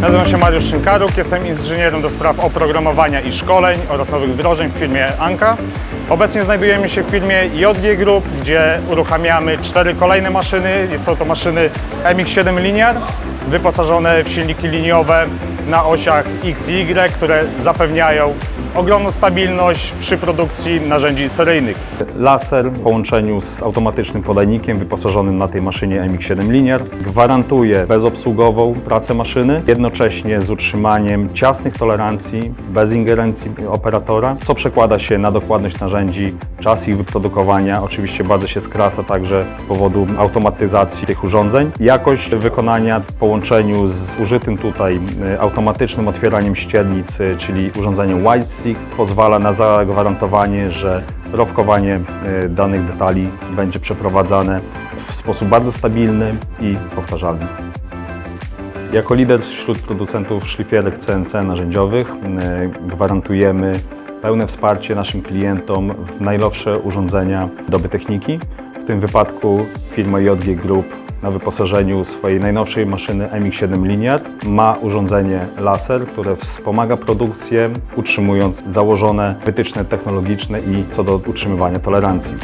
Nazywam się Mariusz Szynkaruk, jestem inżynierem do spraw oprogramowania i szkoleń oraz nowych wdrożeń w firmie Anka. Obecnie znajdujemy się w firmie JG Group, gdzie uruchamiamy cztery kolejne maszyny. Są to maszyny MX-7 Linear, wyposażone w silniki liniowe na osiach X i Y, które zapewniają ogromną stabilność przy produkcji narzędzi seryjnych. Laser w połączeniu z automatycznym podajnikiem wyposażonym na tej maszynie MX-7 Linear gwarantuje bezobsługową pracę maszyny, jednocześnie z utrzymaniem ciasnych tolerancji, bez ingerencji operatora, co przekłada się na dokładność narzędzi, czas ich wyprodukowania. Oczywiście bardzo się skraca także z powodu automatyzacji tych urządzeń. Jakość wykonania w połączeniu z użytym tutaj y, automatycznym otwieraniem ściernic, czyli urządzeniem White Stick, pozwala na zagwarantowanie, że rowkowanie y, danych detali będzie przeprowadzane w sposób bardzo stabilny i powtarzalny. Jako lider wśród producentów szlifierek CNC narzędziowych y, gwarantujemy pełne wsparcie naszym klientom w najnowsze urządzenia doby techniki. W tym wypadku firma JG Group na wyposażeniu swojej najnowszej maszyny MX-7 Linear ma urządzenie laser, które wspomaga produkcję, utrzymując założone wytyczne technologiczne i co do utrzymywania tolerancji.